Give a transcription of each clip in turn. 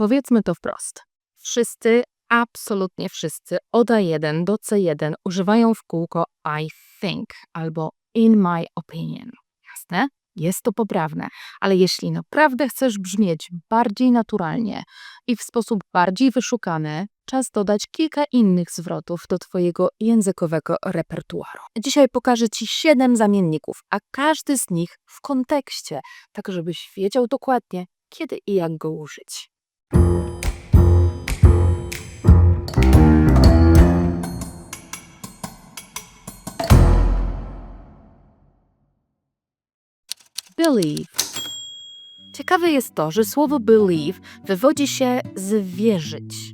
Powiedzmy to wprost. Wszyscy, absolutnie wszyscy, od A1 do C1 używają w kółko I think albo in my opinion. Jasne? Jest to poprawne, ale jeśli naprawdę chcesz brzmieć bardziej naturalnie i w sposób bardziej wyszukany, czas dodać kilka innych zwrotów do Twojego językowego repertuaru. Dzisiaj pokażę Ci siedem zamienników, a każdy z nich w kontekście, tak żebyś wiedział dokładnie, kiedy i jak go użyć. Believe. Ciekawe jest to, że słowo believe wywodzi się z wierzyć,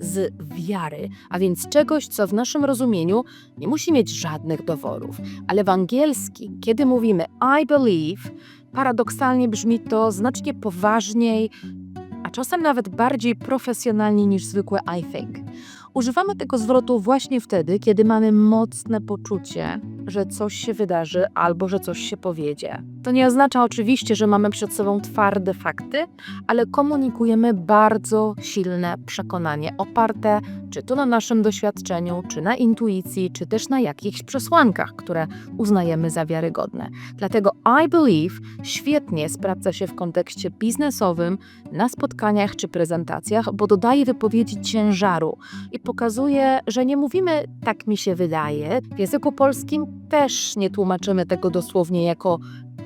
z wiary, a więc czegoś, co w naszym rozumieniu nie musi mieć żadnych dowodów. Ale w angielski, kiedy mówimy I believe, paradoksalnie brzmi to znacznie poważniej, a czasem nawet bardziej profesjonalnie niż zwykłe I think. Używamy tego zwrotu właśnie wtedy, kiedy mamy mocne poczucie, że coś się wydarzy albo że coś się powiedzie. To nie oznacza oczywiście, że mamy przed sobą twarde fakty, ale komunikujemy bardzo silne przekonanie oparte czy to na naszym doświadczeniu, czy na intuicji, czy też na jakichś przesłankach, które uznajemy za wiarygodne. Dlatego I believe świetnie sprawdza się w kontekście biznesowym, na spotkaniach czy prezentacjach, bo dodaje wypowiedzi ciężaru i pokazuje, że nie mówimy tak mi się wydaje. W języku polskim też nie tłumaczymy tego dosłownie jako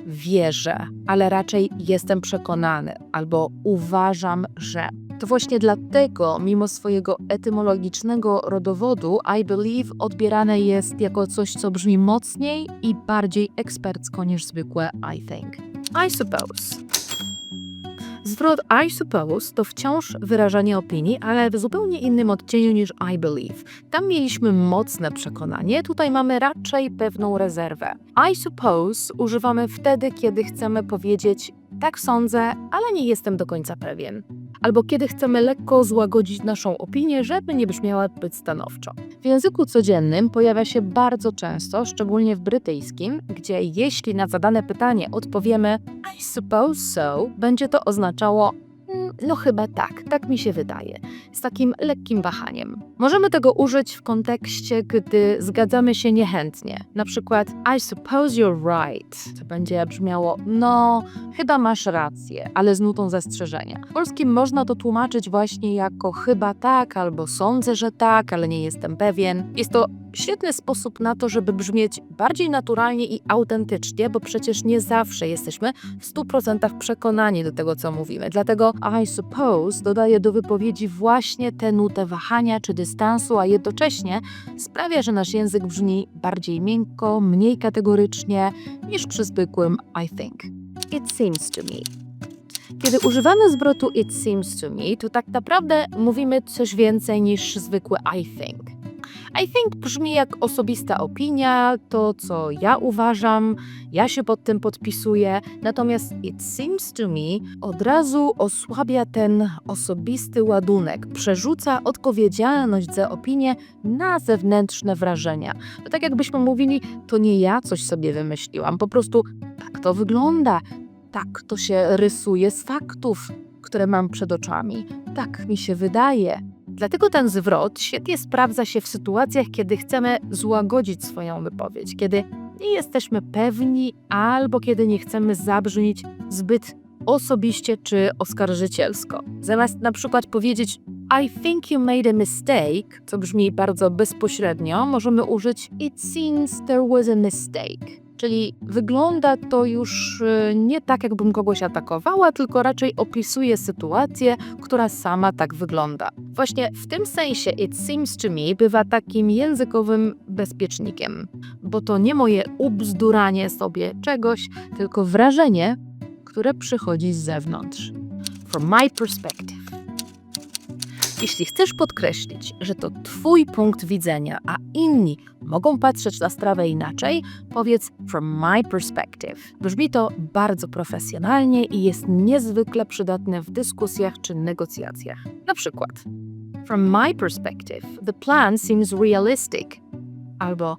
wierzę, ale raczej jestem przekonany albo uważam, że. To właśnie dlatego, mimo swojego etymologicznego rodowodu, I believe odbierane jest jako coś, co brzmi mocniej i bardziej ekspercko niż zwykłe I think. I suppose. Zwrot I suppose to wciąż wyrażanie opinii, ale w zupełnie innym odcieniu niż I believe. Tam mieliśmy mocne przekonanie, tutaj mamy raczej pewną rezerwę. I suppose używamy wtedy, kiedy chcemy powiedzieć tak sądzę, ale nie jestem do końca pewien. Albo kiedy chcemy lekko złagodzić naszą opinię, żeby nie brzmiała zbyt stanowczo. W języku codziennym pojawia się bardzo często, szczególnie w brytyjskim, gdzie jeśli na zadane pytanie odpowiemy I suppose so, będzie to oznaczało "Mm, no chyba tak, tak mi się wydaje, z takim lekkim wahaniem. Możemy tego użyć w kontekście, gdy zgadzamy się niechętnie. Na przykład I suppose you're right. To będzie brzmiało no, chyba masz rację, ale z nutą zastrzeżenia. W polskim można to tłumaczyć właśnie jako chyba tak, albo sądzę, że tak, ale nie jestem pewien. Jest to świetny sposób na to, żeby brzmieć bardziej naturalnie i autentycznie, bo przecież nie zawsze jesteśmy w 100% przekonani do tego, co mówimy. Dlatego I suppose dodaje do wypowiedzi właśnie tę nutę wahania czy dystansu, a jednocześnie sprawia, że nasz język brzmi bardziej miękko, mniej kategorycznie niż przy zwykłym I think. It seems to me. Kiedy używamy zwrotu it seems to me, to tak naprawdę mówimy coś więcej niż zwykłe I think. I think brzmi jak osobista opinia, to co ja uważam, ja się pod tym podpisuję, natomiast it seems to me od razu osłabia ten osobisty ładunek, przerzuca odpowiedzialność za opinię na zewnętrzne wrażenia. To tak jakbyśmy mówili, to nie ja coś sobie wymyśliłam, po prostu tak to wygląda, tak to się rysuje z faktów, które mam przed oczami, tak mi się wydaje. Dlatego ten zwrot świetnie sprawdza się w sytuacjach, kiedy chcemy złagodzić swoją wypowiedź, kiedy nie jesteśmy pewni albo kiedy nie chcemy zabrzmieć zbyt osobiście czy oskarżycielsko. Zamiast na przykład powiedzieć I think you made a mistake, co brzmi bardzo bezpośrednio, możemy użyć It seems there was a mistake. Czyli wygląda to już y, nie tak, jakbym kogoś atakowała, tylko raczej opisuje sytuację, która sama tak wygląda. Właśnie w tym sensie it seems to me bywa takim językowym bezpiecznikiem, bo to nie moje ubzduranie sobie czegoś, tylko wrażenie, które przychodzi z zewnątrz. From my perspective. Jeśli chcesz podkreślić, że to Twój punkt widzenia, a inni mogą patrzeć na sprawę inaczej, powiedz from my perspective. Brzmi to bardzo profesjonalnie i jest niezwykle przydatne w dyskusjach czy negocjacjach. Na przykład, from my perspective, the plan seems realistic. Albo,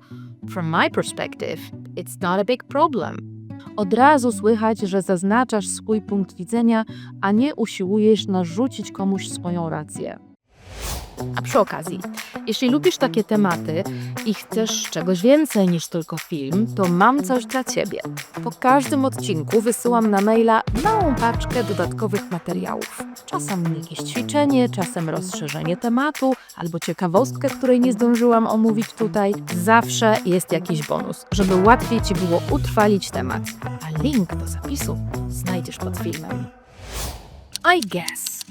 from my perspective, it's not a big problem. Od razu słychać, że zaznaczasz swój punkt widzenia, a nie usiłujesz narzucić komuś swoją rację. A przy okazji, jeśli lubisz takie tematy i chcesz czegoś więcej niż tylko film, to mam coś dla Ciebie. Po każdym odcinku wysyłam na maila małą paczkę dodatkowych materiałów. Czasem jakieś ćwiczenie, czasem rozszerzenie tematu albo ciekawostkę, której nie zdążyłam omówić tutaj. Zawsze jest jakiś bonus, żeby łatwiej Ci było utrwalić temat. A link do zapisu znajdziesz pod filmem. I guess.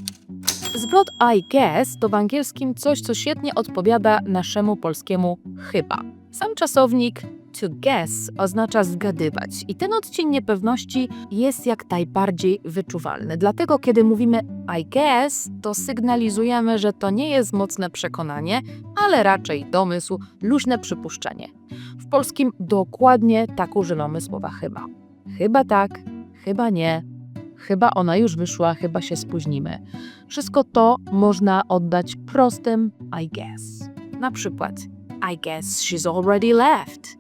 Zwrot I guess to w angielskim coś, co świetnie odpowiada naszemu polskiemu chyba. Sam czasownik to guess oznacza zgadywać i ten odcień niepewności jest jak najbardziej wyczuwalny. Dlatego kiedy mówimy I guess, to sygnalizujemy, że to nie jest mocne przekonanie, ale raczej domysł, luźne przypuszczenie. W polskim dokładnie tak używamy słowa chyba. Chyba tak, chyba nie, chyba ona już wyszła, chyba się spóźnimy. Wszystko to można oddać prostym I guess. Na przykład I guess she's already left,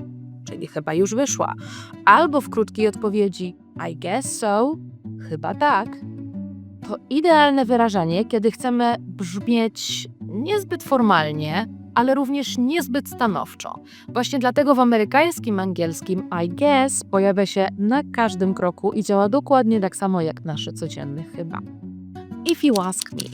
czyli chyba już wyszła. Albo w krótkiej odpowiedzi I guess so, chyba tak. To idealne wyrażenie, kiedy chcemy brzmieć niezbyt formalnie, ale również niezbyt stanowczo. Właśnie dlatego w amerykańskim angielskim I guess pojawia się na każdym kroku i działa dokładnie tak samo jak nasze codzienne chyba. If you ask me.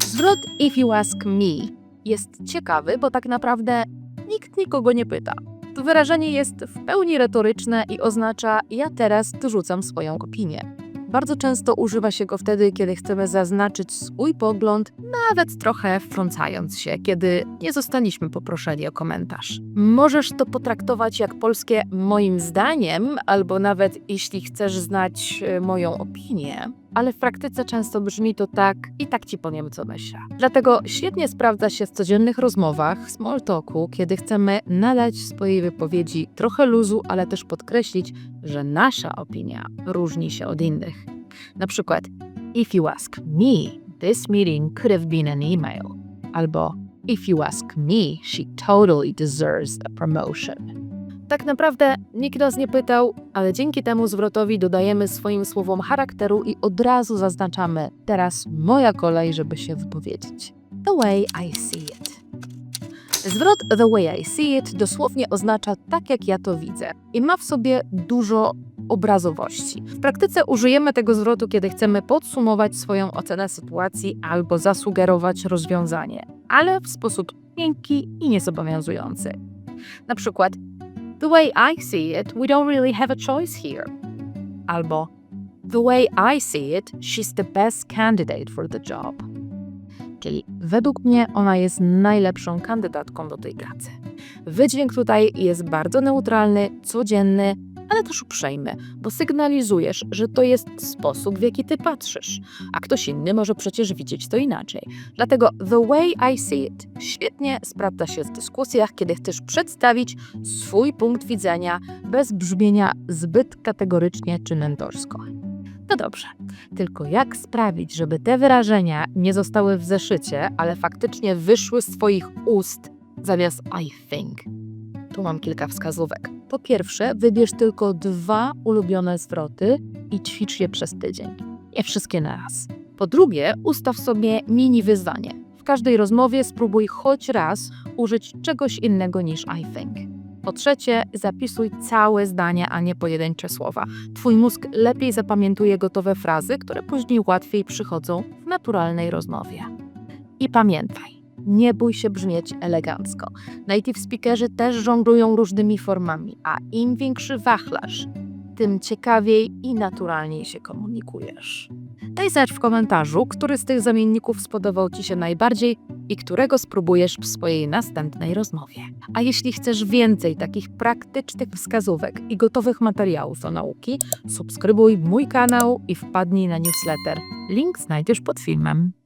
Zwrot if you ask me jest ciekawy, bo tak naprawdę nikt nikogo nie pyta. To wyrażenie jest w pełni retoryczne i oznacza ja teraz dorzucam swoją opinię. Bardzo często używa się go wtedy, kiedy chcemy zaznaczyć swój pogląd, nawet trochę wtrącając się, kiedy nie zostaliśmy poproszeni o komentarz. Możesz to potraktować jak polskie moim zdaniem, albo nawet jeśli chcesz znać e, moją opinię, ale w praktyce często brzmi to tak i tak ci powiem, co myślę. Dlatego świetnie sprawdza się w codziennych rozmowach, small talku, kiedy chcemy nadać swojej wypowiedzi trochę luzu, ale też podkreślić, że nasza opinia różni się od innych. Na przykład, if you ask me, this meeting could have been an email. Albo, if you ask me, she totally deserves a promotion. Tak naprawdę nikt nas nie pytał, ale dzięki temu zwrotowi dodajemy swoim słowom charakteru i od razu zaznaczamy teraz moja kolej, żeby się wypowiedzieć. The way I see it. Zwrot the way I see it dosłownie oznacza tak, jak ja to widzę i ma w sobie dużo obrazowości. W praktyce użyjemy tego zwrotu, kiedy chcemy podsumować swoją ocenę sytuacji albo zasugerować rozwiązanie, ale w sposób miękki i niezobowiązujący. Na przykład The way I see it, we don't really have a choice here. Albo The way I see it, she's the best candidate for the job. Czyli według mnie ona jest najlepszą kandydatką do tej pracy. Wydźwięk tutaj jest bardzo neutralny, codzienny, ale też uprzejmy, bo sygnalizujesz, że to jest sposób, w jaki ty patrzysz, a ktoś inny może przecież widzieć to inaczej. Dlatego the way I see it świetnie sprawdza się w dyskusjach, kiedy chcesz przedstawić swój punkt widzenia bez brzmienia zbyt kategorycznie czy mentorsko. No dobrze, tylko jak sprawić, żeby te wyrażenia nie zostały w zeszycie, ale faktycznie wyszły z Twoich ust zamiast I think? Tu mam kilka wskazówek. Po pierwsze, wybierz tylko dwa ulubione zwroty i ćwicz je przez tydzień. Nie wszystkie na raz. Po drugie, ustaw sobie mini wyzwanie. W każdej rozmowie spróbuj choć raz użyć czegoś innego niż I think. Po trzecie, zapisuj całe zdania, a nie pojedyncze słowa. Twój mózg lepiej zapamiętuje gotowe frazy, które później łatwiej przychodzą w naturalnej rozmowie. I pamiętaj, nie bój się brzmieć elegancko. Native speakerzy też żonglują różnymi formami, a im większy wachlarz, tym ciekawiej i naturalniej się komunikujesz. Daj znać w komentarzu, który z tych zamienników spodobał Ci się najbardziej i którego spróbujesz w swojej następnej rozmowie. A jeśli chcesz więcej takich praktycznych wskazówek i gotowych materiałów do nauki, subskrybuj mój kanał i wpadnij na newsletter. Link znajdziesz pod filmem.